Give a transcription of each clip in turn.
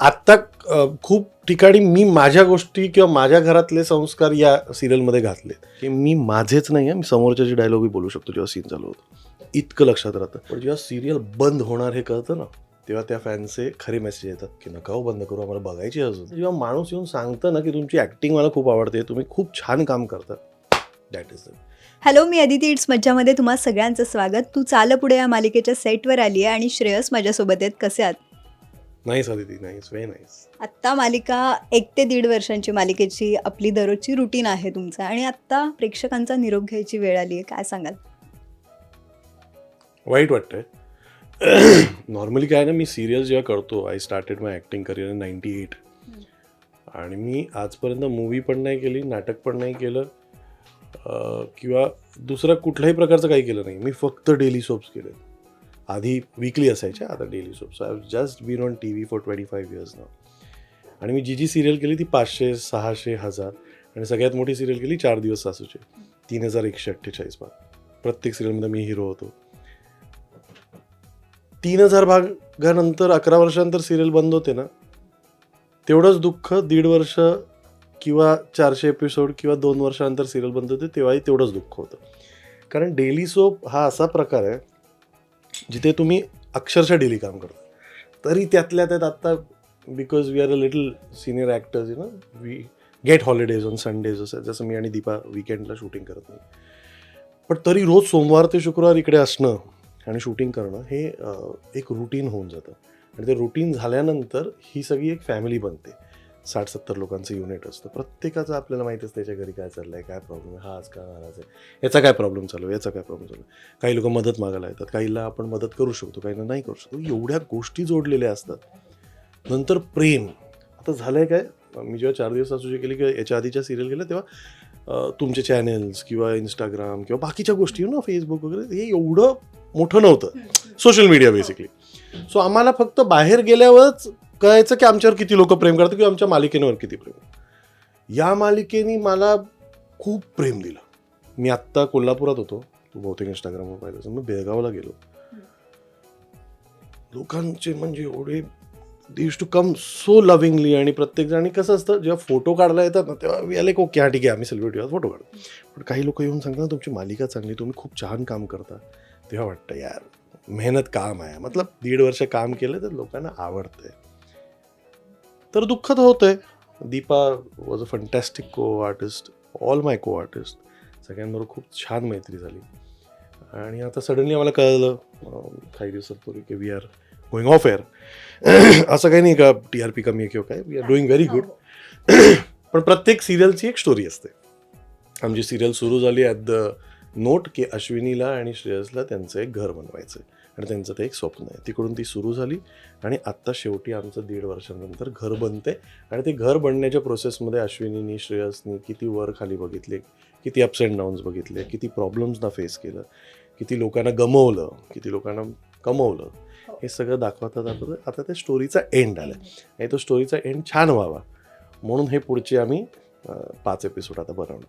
आत्ता खूप ठिकाणी मी माझ्या गोष्टी किंवा माझ्या घरातले संस्कार या सिरियलमध्ये घातले की मी माझेच नाही आहे मी समोरच्याची डायलॉगही बोलू शकतो जेव्हा सीन चालू होतो. इतकं लक्षात राहतं. पण जेव्हा सिरियल बंद होणार हे कळतं ना तेव्हा त्या फॅनचे खरे मेसेज येतात की नका हो बंद करू आम्हाला बघायची अजून. जेव्हा माणूस येऊन सांगतं ना की तुमची ॲक्टिंग मला खूप आवडते तुम्ही खूप छान काम करता दॅट इज हॅलो मी अदिती. इट्स मज्जामध्ये तुम्हा सगळ्यांचं स्वागत. तू चाल पुढे या मालिकेच्या सेटवर आली आहे आणि श्रेयस माझ्यासोबत आहेत. कसे आहात? Nice Aditi nice very nice आत्ता मालिका एक ते दीड वर्षांची मालिकेची आपली दररोजची रुटीन आहे तुमचं. आणि आत्ता प्रेक्षकांचा निरोप घ्यायची वेळ आली आहे काय सांगाल? वाईट वाटतंय. नॉर्मली काय ना मी सिरियल जेव्हा करतो I started my acting career in ninety eight आणि मी आजपर्यंत मूवी पण नाही केली नाटक पण नाही केलं किंवा दुसरं कुठल्याही प्रकारचं काही केलं नाही. मी फक्त डेली सोप्स केले. आधी वीकली असायच्या आता daily soaps I just been on T V for twenty five years ना आणि मी जी जी सिरियल केली ती पाचशे सहाशे हजार. आणि सगळ्यात मोठी सिरियल केली चार दिवस सासूचे. तीन हजार एकशे अठ्ठेचाळीस भाग. प्रत्येक सिरियलमध्ये मी हिरो होतो. तीन हजार भागानंतर अकरा वर्षानंतर सिरियल बंद होते ना तेवढंच दुःख दीड वर्ष किंवा चारशे एपिसोड किंवा दोन वर्षानंतर सिरियल बंद होते तेव्हाही तेवढंच दुःख होतं. कारण डेली सोप हा असा प्रकार आहे जिथे तुम्ही अक्षरशः डेली काम करता. तरी त्यातल्या त्यात आत्ता because we are a little senior actors you know we get holidays on Sundays असं जसं मी आणि दीपा विकेंडला शूटिंग करत नाही. पण तरी रोज सोमवार ते शुक्रवार इकडे असणं आणि शूटिंग करणं हे एक रुटीन होऊन जातं. आणि ते रुटीन झाल्यानंतर ही सगळी एक फॅमिली बनते. साठ सत्तर लोकांचं युनिट असतं. प्रत्येकाचं आपल्याला माहिती असतं त्याच्या घरी काय चाललं आहे काय प्रॉब्लेम आहे? हा आज का नाराज आहे? याचा काय प्रॉब्लेम चालू आहे? याचा काय प्रॉब्लेम चालू आहे? काही लोक मदत मागायला येतात काहीला आपण मदत करू शकतो काहींना नाही करू शकतो. एवढ्या गोष्टी जोडलेल्या असतात. नंतर प्रेम. आता झालं आहे काय? मी जेव्हा चार दिवस असू केली किंवा याच्या आधीच्या सिरियल केल्या तेव्हा तुमचे चॅनेल्स किंवा इंस्टाग्राम किंवा बाकीच्या गोष्टी ना फेसबुक वगैरे हे एवढं मोठं नव्हतं. सोशल मीडिया बेसिकली सो आम्हाला फक्त बाहेर गेल्यावरच कळायचं की आमच्यावर किती लोक प्रेम करतात किंवा आमच्या मालिकेवर किती प्रेम या मालिकेने मला खूप प्रेम दिलं. मी आत्ता कोल्हापुरात होतो. तू बहुतेक इंस्टाग्रामवर पाहिलं मी बेळगावला गेलो. लोकांचे म्हणजे एवढे the to come so lovingly आणि प्रत्येक जण आणि कसं असतं जेव्हा फोटो काढला येतात ना तेव्हा वी आले ओके हा ठीक आहे आम्ही सेलिब्रिटी फोटो काढतो पण काही लोक येऊन सांगतात ना तुमची मालिका चांगली तुम्ही खूप छान काम करता. तेव्हा वाटतं यार मेहनत काम आहे. मतलब दीड वर्ष काम केलं तर लोकांना आवडतंय. तर दुःख तर होतंय. Deepa was a fantastic co artist all my co artist सगळ्यांबरोबर खूप छान मैत्री झाली. आणि आता सडनली आम्हाला कळलं काही दिवसांपूर्वी की we are going off air असं काही नाही का टी आर पी कमी आहे किंवा काय? We are doing very good पण प्रत्येक सिरियलची एक स्टोरी असते. आमची सिरियल सुरू झाली ॲट द नोट की अश्विनीला आणि श्रेयसला त्यांचं एक घर बनवायचं आहे आणि त्यांचं ते एक स्वप्न आहे. तिकडून ती सुरू झाली आणि आत्ता शेवटी आमचं दीड वर्षानंतर घर बनते आणि ते घर बनण्याच्या प्रोसेसमध्ये अश्विनीनी श्रेयसनी किती वर खाली बघितले किती अप्स अँड डाऊन्स बघितले किती प्रॉब्लेम्सना फेस केलं किती लोकांना गमवलं किती लोकांना कमवलं हे. सगळं दाखवता दाखवता आता त्या स्टोरीचा एंड आला आणि तो स्टोरीचा एंड छान व्हावा. म्हणून हे पुढचे आम्ही पाच एपिसोड आता बनवणार.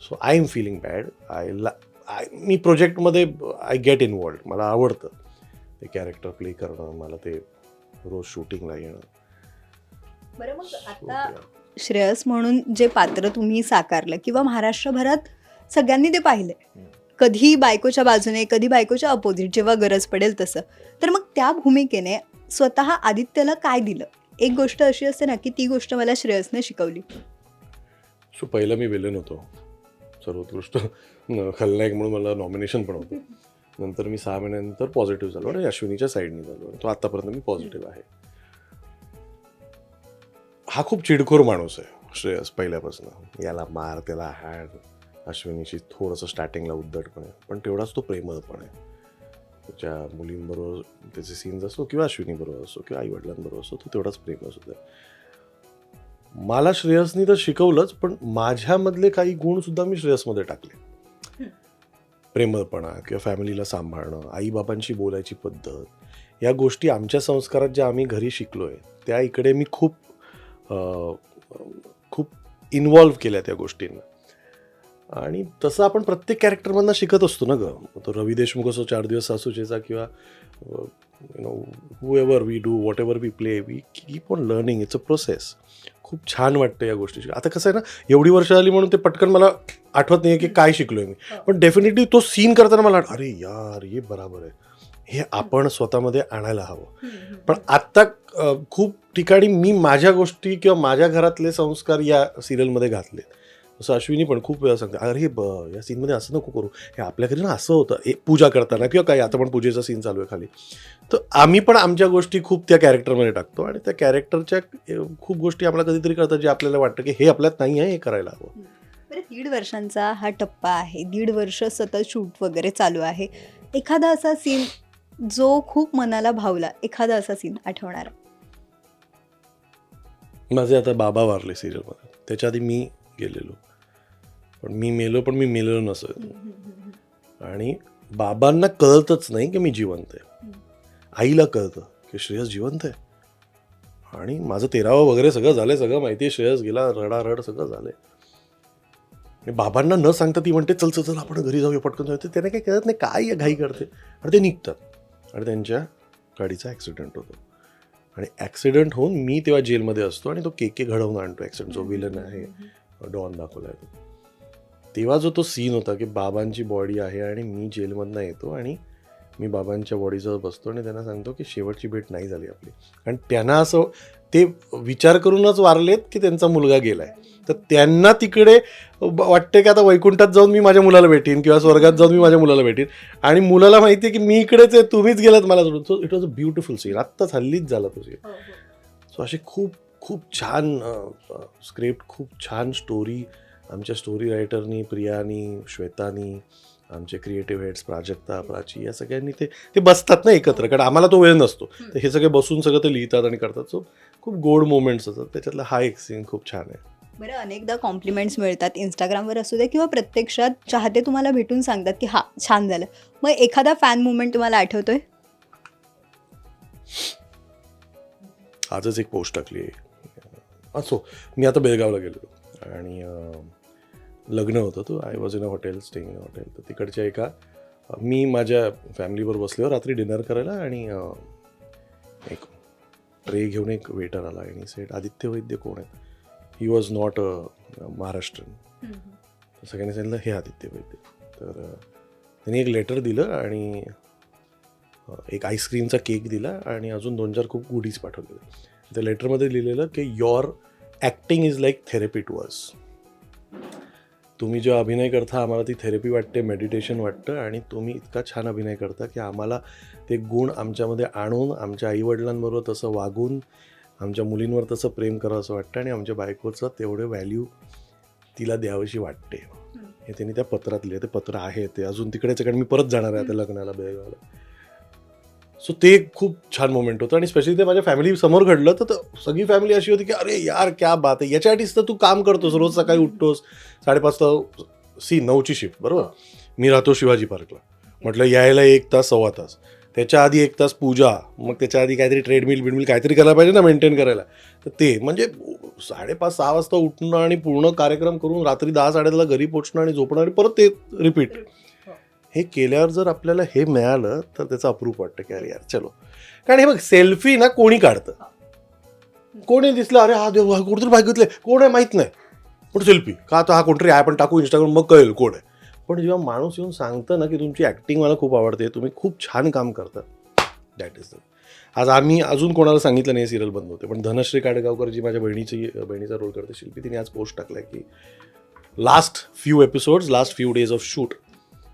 So I am feeling bad I ला आय मी प्रोजेक्टमध्ये आय गेट इन्वॉल्ड मला आवडतं. ते कॅरेक्टर प्ले करणं मला ते रोज शूटिंगला येणं. बरं मग आता. श्रेयस म्हणून जे पात्र तुम्ही साकारलं किंवा महाराष्ट्रभरात सगळ्यांनी ते हम्म. कधी बायकोच्या बाजूने कधी बायकोच्या अपोजिट जेव्हा गरज पडेल तसं. तर मग त्या भूमिकेने स्वतः आदित्यला काय दिलं? एक गोष्ट अशी असते ना की ती गोष्ट मला श्रेयसने शिकवली. सो पहिलं मी विलन होतो. सर्वोत्कृष्ट न- खलनायक म्हणून मला नॉमिनेशन पण होतं. नंतर मी सहा महिन्यानंतर पॉझिटिव्ह झालो आणि अश्विनीच्या साईडने झालो तो आत्तापर्यंत मी पॉझिटिव्ह आहे. हा खूप चिडखोर माणूस आहे श्रेयस पहिल्यापासून. याला मार त्याला हॅड अश्विनीशी थोडंसं स्टार्टिंगला उद्धटपण आहे पण तेवढाच तो प्रेमळ पण आहे. त्याच्या मुलींबरोबर त्याचे सीन्स असो किंवा अश्विनीबरोबर असो किंवा आईवडिलांबरोबर असो तो तेवढाच प्रेमळ सुद्धा आहे मला श्रेयसनी तर शिकवलंच पण माझ्यामधले काही गुण सुद्धा मी श्रेयसमध्ये टाकले. प्रेमळपणा किंवा फॅमिलीला सांभाळणं आईबाबांशी बोलायची पद्धत या गोष्टी आमच्या संस्कारात ज्या आम्ही घरी शिकलो आहे त्या इकडे मी खूप खूप इन्वॉल्व्ह केल्या त्या गोष्टींना. आणि तसं आपण प्रत्येक कॅरेक्टरमधनं शिकत असतो ना गं. तो रवी देशमुख असो चार दिवस सासूचेचा किंवा you know whoever we do whatever we play we keep on learning it's a process खूप छान वाटतं या गोष्टीची आता कसं आहे ना एवढी वर्ष आली म्हणून ते पटकन मला आठवत नाही की काय शिकलोय मी. पण डेफिनेटली तो सीन करताना मला अरे यार हे बराबर आहे. हे आपण स्वतःमध्ये आणायला हवं. पण आत्ता खूप ठिकाणी मी माझ्या गोष्टी किंवा माझ्या घरातले संस्कार या सिरियलमध्ये घातले जसं अश्विनी पण खूप वेळा सांगते अरे हे ब या सीनमध्ये असं नको करू. हे आपल्या घरी ना असं होतं हे पूजा करताना किंवा काय आता पण पूजेचा सीन चालू आहे खाली. तर आम्ही पण आमच्या गोष्टी खूप त्या कॅरेक्टरमध्ये टाकतो आणि त्या कॅरेक्टरच्या खूप गोष्टी आम्हाला कधीतरी कळतात जे आपल्याला वाटतं की हे आपल्यात नाही आहे हे करायला हवं. बरं दीड वर्षांचा हा टप्पा आहे. दीड वर्ष सतत शूट वगैरे चालू आहे. एखादा असा सीन जो खूप मनाला भावला एखादा असा सीन आठवणार? माझे आता बाबा वारले सिरियलमध्ये त्याच्या आधी मी गेलेलो. पण मी मेलो पण मी मेलेलो नसो आणि बाबांना कळतच नाही की मी जिवंत आहे. आईला कळतं की श्रेयस जिवंत आहे. आणि माझं तेरावं वगैरे सगळं झालंय सगळं माहिती आहे श्रेयस गेला रडारड सगळं झालंय. आणि बाबांना न सांगता ती म्हणते चल चल चल आपण घरी जाऊया पटकन जाऊया. त्यांना काही कळत नाही काय या घाई करते. आणि ते निघतात. आणि त्यांच्या गाडीचा ॲक्सिडेंट होतो. आणि ॲक्सिडेंट होऊन मी तेव्हा जेलमध्ये असतो आणि तो के के घडवून आणतो. ॲक्सिडेंट जो विलन आहे डॉन दाखवला आहे तो. तेव्हा जो तो सीन होता की बाबांची बॉडी आहे आणि मी जेलमधनं येतो आणि मी बाबांच्या बॉडीजवळ बसतो आणि त्यांना सांगतो की शेवटची भेट नाही झाली आपली. कारण त्यांना असं ते विचार करूनच वारलेत की त्यांचा मुलगा गेलाय. तर त्यांना तिकडे वाटते की आता वैकुंठात जाऊन मी माझ्या मुलाला भेटीन किंवा स्वर्गात जाऊन मी माझ्या मुलाला भेटीन. आणि मुलाला माहिती आहे की मी इकडेच आहे तुम्हीच गेलात मला सोडून. So it was a beautiful scene आत्ताच हल्लीच झाला तो सीन सो अशी खूप खूप छान स्क्रिप्ट खूप छान स्टोरी आमच्या स्टोरी रायटरनी प्रियानी श्वेतानी आमचे क्रिएटिव्ह हेड्स प्राजक्ता प्राची या सगळ्यांनी ते ते बसतात ना एकत्र. कारण आम्हाला तो वेळ नसतो. तर हे सगळे बसून सगळं ते लिहितात आणि करतात. सो खूप गोड मोमेंट्स असतात. त्याच्यातला हा एक सीन खूप छान आहे. बरं अनेकदा कॉम्प्लिमेंट्स मिळतात. इंस्टाग्रामवर असू दे किंवा प्रत्यक्षात चाहते तुम्हाला भेटून सांगतात की हा छान झालं. मग एखादा फॅन मुवमेंट तुम्हाला आठवतोय? आजच एक पोस्ट टाकली असो मी आता बेळगावला गेलो आणि लग्न होतं तो. I was in a hotel staying in hotel तर तिकडच्या एका मी माझ्या फॅमिलीवर बसल्यावर रात्री डिनर करायला आणि एक ट्रे घेऊन एक वेटर आला आणि सेट आदित्य वैद्य कोण आहे he was not a Maharashtrian तर सगळ्यांनी सांगितलं हे आदित्य वैद्य. तर त्यांनी एक लेटर दिलं आणि एक आईस्क्रीमचा केक दिला आणि अजून दोन चार खूप गुडीज पाठवलेले त्या लेटरमध्ये लिहिलेलं की your acting is like therapy to us तुम्ही जेव्हा अभिनय करता आम्हाला ती थेरपी वाटते मेडिटेशन वाटतं आणि तुम्ही इतका छान अभिनय करता की आम्हाला ते गुण आमच्यामध्ये आणून आमच्या आईवडिलांबरोबर तसं वागून आमच्या मुलींवर तसं प्रेम करावं असं वाटतं आणि आमच्या बायकोचं तेवढे व्हॅल्यू तिला द्यावीशी वाटते. हे. त्यांनी त्या पत्रात लिहिलं. ते पत्र आहे ते. अजून तिकडेच कारण मी परत जाणार आहे आता लग्नाला बेळगावला. सो ते एक खूप छान मोमेंट होतं आणि स्पेशली ते माझ्या फॅमिली समोर घडलं तर सगळी फॅमिली अशी होती की अरे यार क्या बात आहे. याच्यासाठीच तर तू काम करतोस रोज सकाळी उठतोस. साडेपाचचा सी नऊची शिफ्ट बरोबर? मी राहतो शिवाजी पार्कला म्हटलं यायला एक तास सव्वा तास. त्याच्या आधी एक तास पूजा मग त्याच्या आधी काहीतरी ट्रेडमिल बिडमिल काहीतरी करायला पाहिजे ना मेंटेन करायला. तर ते म्हणजे साडेपाच सहा वाजता उठणं आणि पूर्ण कार्यक्रम करून रात्री दहा साडेदहाला घरी पोचणं आणि झोपणं आणि परत ते रिपीट हे केल्यावर जर आपल्याला हे मिळालं तर त्याचं अप्रूप वाटतं की अरे यार चलो. कारण हे बघ सेल्फी ना कोणी काढतं? कोणी दिसलं अरे हा देव हा कुठतरी बघितले कोण आहे माहीत नाही. पण सेल्फी का तो हा कोणतरी आहे आपण टाकू इंस्टाग्राम मग कळेल कोण आहे. पण जेव्हा माणूस येऊन सांगतं ना की तुमची ॲक्टिंग मला खूप आवडते तुम्ही खूप छान काम करता. दॅट इज द आज आम्ही अजून कोणाला सांगितलं नाही सिरियल बंद होते पण धनश्री काडगावकर जी माझ्या बहिणीची बहिणीचा रोल करते शिल्पी तिने आज पोस्ट टाकला की last few episodes last few days of shoot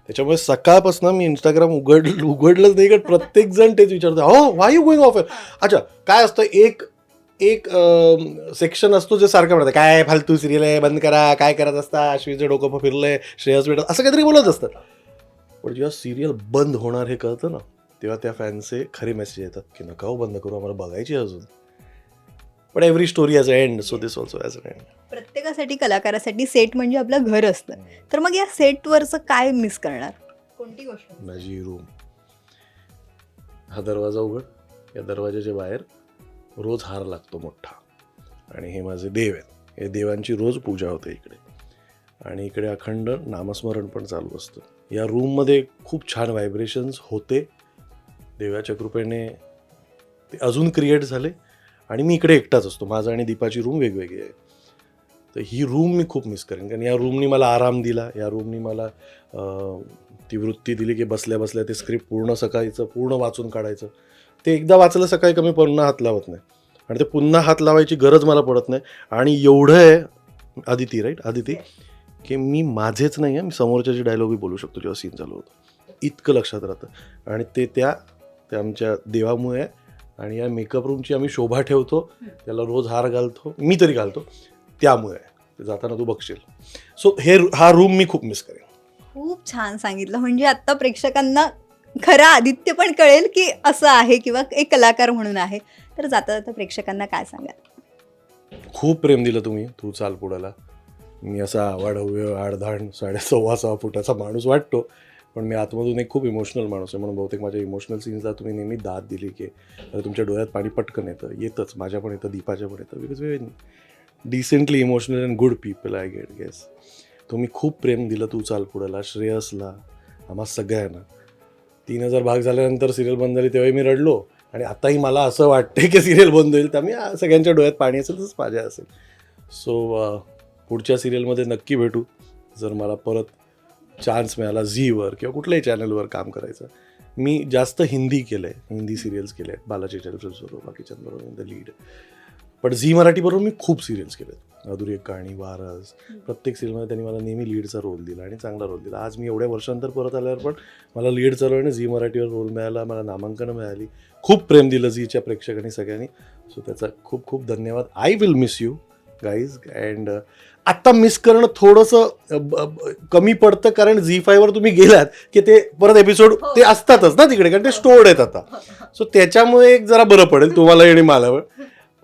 त्याच्यामुळे सकाळपासून मी इंस्टाग्राम उघड उघडलंच नाही कारण प्रत्येक जण तेच विचारतो हो वाय यू गोईंग ऑफ अच्छा काय असतं एक एक सेक्शन असतो जे सारखं म्हणतात काय फालतू सिरियल आहे बंद करा काय करत असता अश्विचं डोकं फिरलंय श्रेयस भेटत असं काहीतरी बोलत असतात पण जेव्हा सिरियल बंद होणार हे कळतं ना तेव्हा त्या फॅन्सचे खरे मेसेज येतात की नका हो बंद करू आम्हाला बघायची अजून. पण every story has a end so this also has a end प्रत्येकासाठी कलाकारासाठी सेट म्हणजे आपलं घर असतं. तर मग या सेटवरचं काय मिस करणार? कोणती गोष्ट? माझी रूम हा दरवाजा उघड. या दरवाजाच्या बाहेर रोज हार लागतो मोठा. आणि हे माझे देव आहेत. हे देवांची रोज पूजा होते इकडे. आणि इकडे अखंड नामस्मरण पण चालू असतं. या रूममध्ये खूप छान व्हायब्रेशन्स होते. देवाच्या कृपेने ते अजून क्रिएट झाले. आणि मी इकडे एकटाच असतो. माझं आणि दीपाची रूम वेगवेगळी आहे. तर ही रूम मी खूप मिस करेन. कारण या रूमनी मला आराम दिला. या रूमनी मला ती वृत्ती दिली की बसल्या बसल्या ते स्क्रिप्ट पूर्ण सकाळीचं पूर्ण वाचून काढायचं. ते एकदा वाचलं सकाळी कमी पुन्हा हात लावत नाही. आणि ते पुन्हा हात लावायची गरज मला पडत नाही. आणि एवढं आहे आदिती राईट आदिती की मी माझेच नाही आहे. मी समोरच्याचे डायलॉगही बोलू शकतो जेव्हा सीन चालू होतो. इतकं लक्षात राहतं. आणि ते त्या त्या आमच्या देवामुळे आहे. आणि या मेकअप रूमची आम्ही शोभा ठेवतो त्याला रोज हार घालतो मी तरी घालतो. त्यामुळे जाताना तू बघशील. सो हे हा रूम मी खूप मिस करेन. खूप छान सांगितलं. म्हणजे आता प्रेक्षकांना खरा आदित्य पण कळेल की असं आहे किंवा एक कलाकार म्हणून आहे. तर जाता जाता प्रेक्षकांना काय सांगाल? खूप प्रेम दिलं तुम्ही तू चाल पुढाला. मी असा वाढव्य आडधाण साडे सव्वा सहा फुटाचा माणूस वाटतो. पण मी आतमधून एक खूप इमोशनल माणूस आहे. म्हणून बहुतेक माझ्या इमोशनल सीन्सला तुम्ही नेहमी दाद दिली की तुमच्या डोळ्यात पाणी पटकन येतं. येतंच. माझ्या पण येतं दीपाच्या पण येतं because we decently emotional and good people I get guess तुम्ही खूप प्रेम दिलं तू चाल पुढला श्रेयसला आम्हा सगळ्यांना. तीन हजार भाग झाल्यानंतर सिरियल बंद झाली तेव्हाही मी रडलो. आणि आताही मला असं वाटते की सिरियल बंद होईल. त्यामुळे मी सगळ्यांच्या डोळ्यात पाणी असेल तसंच माझ्या असेल. सो पुढच्या सिरियलमध्ये नक्की भेटू. जर मला परत चान्स मिळाला झीवर किंवा कुठल्याही चॅनलवर काम करायचं. मी जास्त हिंदी केलं आहे हिंदी सिरियल्स केले आहेत बालाजी टेलिफिल्म्सबरोबर बाकीच्यांबरोबर इन द लीड पण झी मराठीबरोबर मी खूप सिरियल्स केले आहेत अधुरी एक कहाणी वारस. प्रत्येक सिरियलमध्ये त्यांनी मला नेहमी लीडचा रोल दिला आणि चांगला रोल दिला. आज मी एवढ्या वर्षांतर परत आल्यावर पण मला लीडचा रोल आणि झी मराठीवर रोल मिळाला मला नामांकनं मिळाली. खूप प्रेम दिलं झीच्या प्रेक्षकांनी सगळ्यांनी. सो त्याचा खूप खूप धन्यवाद. I will miss you guys and आत्ता मिस करणं थोडंसं कमी पडतं कारण झी फायवर तुम्ही गेलात की ते परत एपिसोड हो. ते असतातच ना तिकडे कारण ते स्टोर्ड आहेत आता. सो त्याच्यामुळे एक जरा बरं पडेल तुम्हाला आणि मला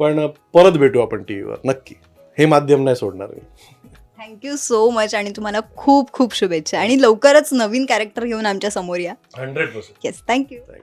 पण परत भेटू आपण टी व्हीवर नक्की. हे माध्यम नाही सोडणार मी. थँक्यू सो मच आणि तुम्हाला खूप खूप शुभेच्छा. आणि लवकरच नवीन कॅरेक्टर घेऊन आमच्यासमोर या. Hundred percent yes thank you thank you